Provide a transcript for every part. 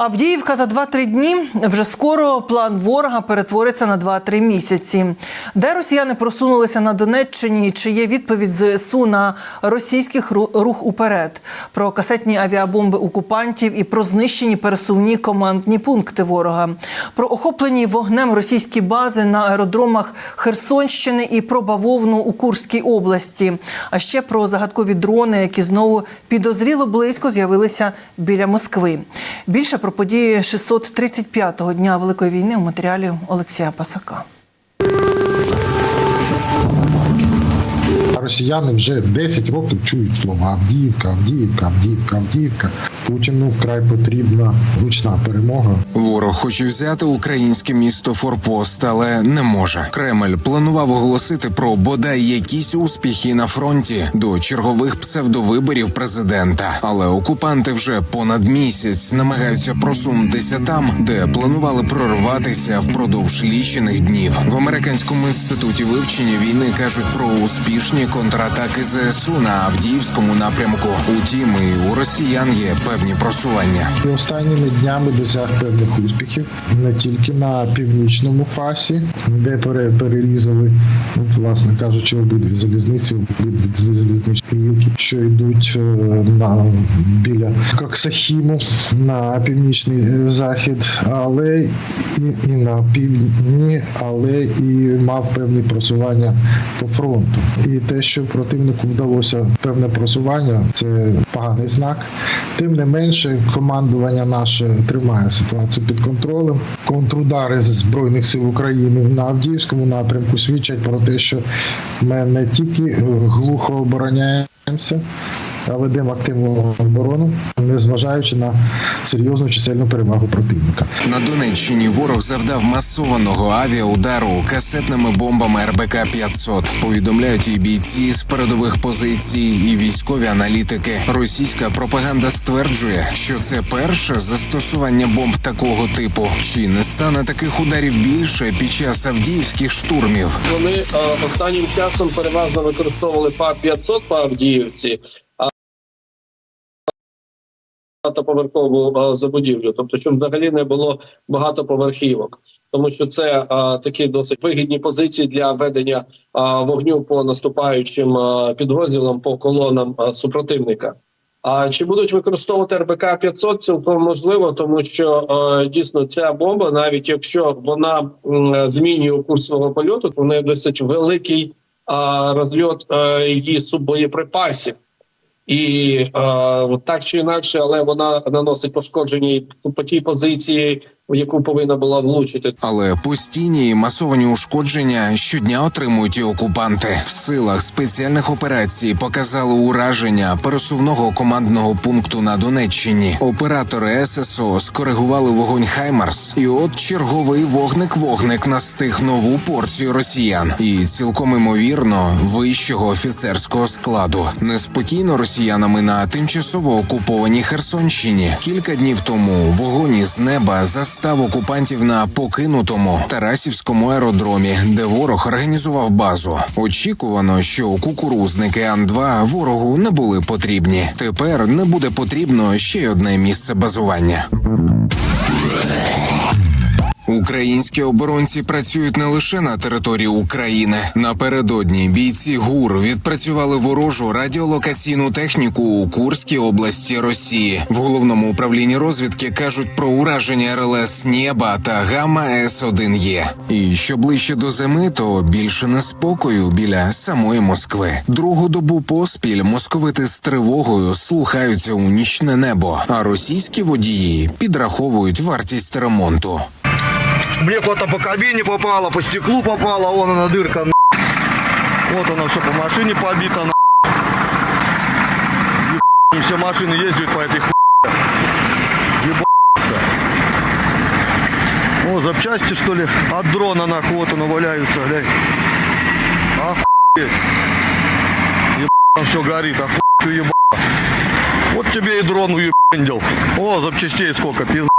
Авдіївка за 2-3 дні. Вже скоро план ворога перетвориться на 2-3 місяці. Де росіяни просунулися на Донеччині? Чи є відповідь ЗСУ на російських рух уперед? Про касетні авіабомби окупантів і про знищені пересувні командні пункти ворога, про охоплені вогнем російські бази на аеродромах Херсонщини і про бавовну у Курській області. А ще про загадкові дрони, які знову підозріло близько з'явилися біля Москви. Більше про події 635-го дня Великої війни у матеріалі Олексія Пасака. Росіяни вже 10 років чують слово Авдіївка, Авдіївка, Авдіївка, Авдіївка. Путіну вкрай потрібна гучна перемога. Ворог хоче взяти українське місто Форпост, але не може. Кремль планував оголосити про бодай якісь успіхи на фронті до чергових псевдовиборів президента. Але окупанти вже понад місяць намагаються просунутися там, де планували прорватися впродовж лічених днів. В американському інституті вивчення війни кажуть про успішні контратаки ЗСУ на Авдіївському напрямку. Утім, і у росіян є певні просування. І останніми днями досяг певних успіхів не тільки на північному фасі, де пере- перерізали, ну, власне кажучи, обидві залізниці, обидві залізничні вілки, що йдуть е, на біля Коксахіму на північний е, захід, але і, і на півдні, але і мав певні просування по фронту. І те, що противнику вдалося певне просування, це поганий знак. Тим не менше, командування наше тримає ситуацію під контролем. Контрудари збройних сил України на Авдіївському напрямку свідчать про те, що ми не тільки глухо обороняємося, ведемо активну оборону, незважаючи на серйозну чисельну перевагу противника. На Донеччині ворог завдав масованого авіаудару касетними бомбами РБК 500 Повідомляють і бійці з передових позицій, і військові аналітики. Російська пропаганда стверджує, що це перше застосування бомб такого типу. Чи не стане таких ударів більше під час авдіївських штурмів? Вони е, останнім часом переважно використовували ПА-500 по Авдіївці, багатоповерхову е, забудівлю, тобто, щоб взагалі не було багатоповерхівок, тому що це е, такі досить вигідні позиції для ведення е, вогню по наступаючим е, підрозділам по колонам е, супротивника. А чи будуть використовувати РБК 500 цілком можливо, тому що е, дійсно ця бомба, навіть якщо вона м, змінює курс свого польоту, в неї досить великий е, розльот е, її суббоєприпасів. І е, так чи інакше, але вона наносить пошкодження по тій позиції, в яку повинна була влучити. Але постійні і масовані ушкодження щодня отримують і окупанти. В силах спеціальних операцій показали ураження пересувного командного пункту на Донеччині. Оператори ССО скоригували вогонь Хаймарс, і от черговий вогник-вогник настиг нову порцію росіян, і цілком імовірно вищого офіцерського складу. Неспокійно росіянами на тимчасово окупованій Херсонщині. Кілька днів тому вогонь із неба застав окупантів на покинутому Тарасівському аеродромі, де ворог організував базу. Очікувано, що кукурузники Ан-2 ворогу не були потрібні. Тепер не буде потрібно ще одне місце базування. Українські оборонці працюють не лише на території України. Напередодні бійці ГУР відпрацювали ворожу радіолокаційну техніку у Курській області Росії. В головному управлінні розвідки кажуть про ураження РЛС Нєба та Гамма С 1 Є. І що ближче до зими, то більше неспокою біля самої Москви. Другу добу поспіль московити з тривогою слухаються у нічне небо, а російські водії підраховують вартість ремонту. Мне куда-то по кабине попало, по стеклу попало, вон она дырка. на. Вот она все по машине побита. на. Еб- все машины ездят по этой хуйне. О, запчасти что ли? От дрона нахуй вот оно валяются, глянь. Охуеть. Еб... Там все горит, охуеть ебать. Вот тебе и дрон уебендил. О, запчастей сколько, пизда.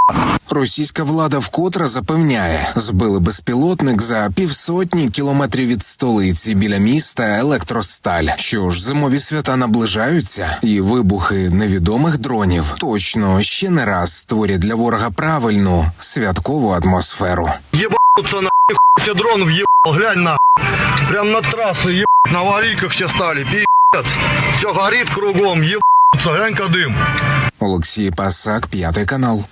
Російська влада вкотре запевняє, збили безпілотник за півсотні кілометрів від столиці біля міста Електросталь. Що ж, зимові свята наближаються, і вибухи невідомих дронів точно ще не раз створять для ворога правильну святкову атмосферу. Ебаться на все дрон въебал, глянь на Прям на трассы ебать, на аварийках все стали, пиздец. Все горит кругом, ебаться, глянь-ка дым. Олексій Пасак, п'ятий канал.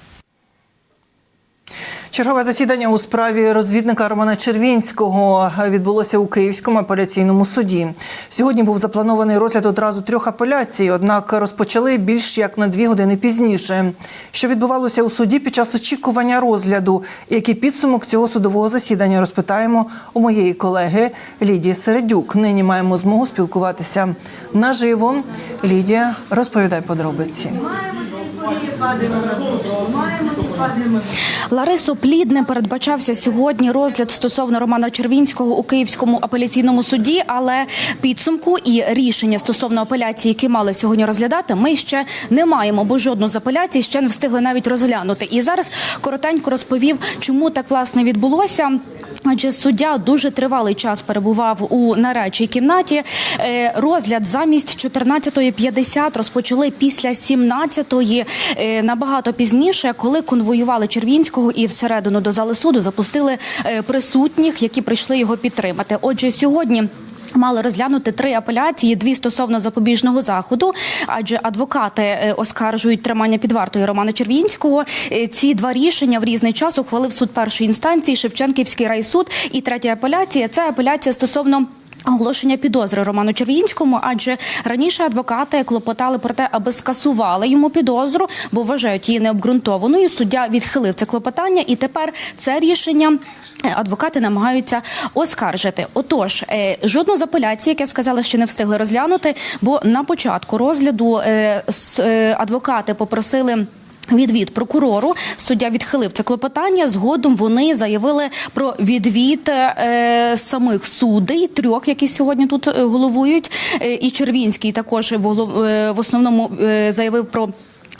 Чергове засідання у справі розвідника Романа Червінського відбулося у Київському апеляційному суді. Сьогодні був запланований розгляд одразу трьох апеляцій, однак розпочали більш як на дві години пізніше. Що відбувалося у суді під час очікування розгляду? Який підсумок цього судового засідання розпитаємо у моєї колеги Лідії Середюк. Нині маємо змогу спілкуватися наживо. Лідія, розповідай подробиці. Ларисо Плідне передбачався сьогодні розгляд стосовно Романа Червінського у Київському апеляційному суді, але підсумку і рішення стосовно апеляції, які мали сьогодні розглядати, ми ще не маємо, бо жодну з апеляцій ще не встигли навіть розглянути. І зараз коротенько розповів, чому так власне відбулося. Адже суддя дуже тривалий час перебував у нарадчій кімнаті. Е, Розгляд замість 14.50 розпочали після 17.00, е, набагато пізніше, коли конвоювали Червінського і всередину до зали суду запустили е, присутніх, які прийшли його підтримати. Отже, сьогодні. Мали розглянути три апеляції: дві стосовно запобіжного заходу, адже адвокати е, оскаржують тримання під вартою Романа Червінського. Е, Ці два рішення в різний час ухвалив суд першої інстанції, Шевченківський райсуд. І третя апеляція це апеляція стосовно. Оголошення підозри Роману Червінському, адже раніше адвокати клопотали про те, аби скасували йому підозру, бо вважають її необґрунтованою. Суддя відхилив це клопотання, і тепер це рішення. е, Адвокати намагаються оскаржити. Отож, е, жодну з апеляцій, як я сказала, ще не встигли розглянути, бо на початку розгляду е, адвокати попросили. Відвід прокурору суддя відхилив це клопотання. Згодом вони заявили про відвід е, самих судей, трьох, які сьогодні тут е, головують. Е, і Червінський також в, е, основному заявив про.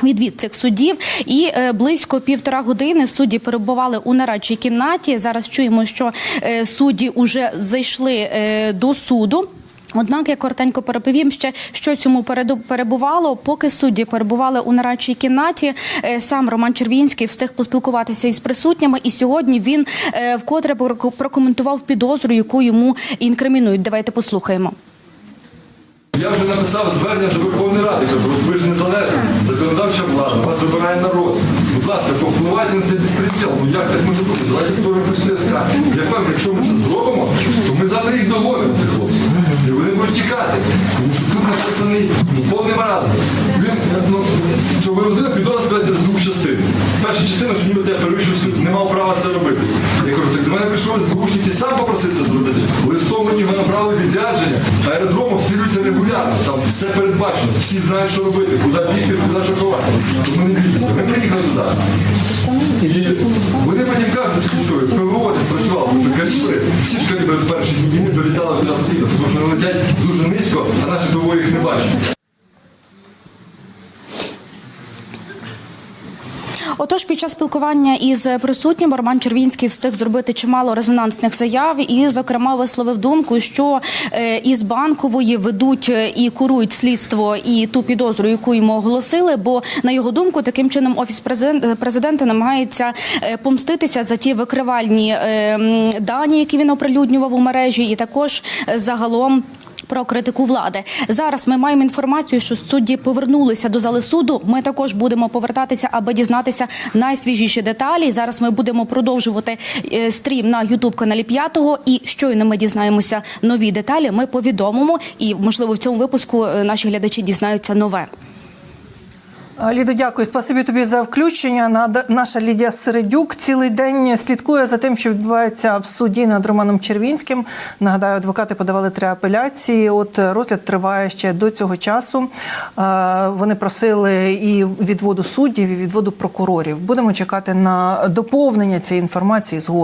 Відвід цих суддів і близько півтора години судді перебували у нарадчій кімнаті. Зараз чуємо, що судді вже зайшли до суду. Однак я коротенько переповім ще, що цьому перебувало. Поки судді перебували у нарадчій кімнаті, е, сам Роман Червінський встиг поспілкуватися із присутніми, і сьогодні він е, вкотре проко- прокоментував підозру, яку йому інкримінують. Давайте послухаємо. Я вже написав звернення до Верховної Ради. Кажу, ви ж незалежна, законодавча влада, вас вибирає народ. Будь ласка, повпливайте на цей безпреділ. Ну як так може бути? Давайте створимо СК. Я впевнений, якщо ми це зробимо, то ми завтра їх догонимо, цих хлопців. Будуть тікати. Тому що тут написаний повний маразм. Він, ну, Щоб ви розуміли, підозра складається з двох частин. Перша частина, що ніби я перевищив суд, не мав права це робити. Я кажу, так до мене прийшов з і сам попросив це зробити. Листом мені його направили відрядження, аеродром обстрілюється регулярно, там все передбачено, всі знають, що робити, куди бігти, куди що ховати. Тому не бійтеся, ми приїхали туди. І вони потім кажуть цю історію, ПВО не спрацювало, що калібри, всі ж калібри з перших днів долітали туди тому що вони летять дуже низько, а наші ПВО їх не бачать. Отож, під час спілкування із присутнім Роман Червінський встиг зробити чимало резонансних заяв і, зокрема, висловив думку, що е, із банкової ведуть е, і курують слідство і ту підозру, яку йому оголосили. Бо на його думку, таким чином офіс президен- президента намагається е, помститися за ті викривальні е, дані, які він оприлюднював у мережі, і також загалом. Про критику влади зараз ми маємо інформацію, що судді повернулися до зали суду. Ми також будемо повертатися, аби дізнатися найсвіжіші деталі. Зараз ми будемо продовжувати е, стрім на Ютуб каналі п'ятого. І щойно ми дізнаємося нові деталі. Ми повідомимо, і можливо в цьому випуску е, наші глядачі дізнаються нове. Лідо, дякую. Спасибі тобі за включення. Наша Лідія Середюк цілий день слідкує за тим, що відбувається в суді над Романом Червінським. Нагадаю, адвокати подавали три апеляції. От е, розгляд триває ще до цього часу. Е, Вони просили і відводу суддів, і відводу прокурорів. Будемо чекати на доповнення цієї інформації згодом.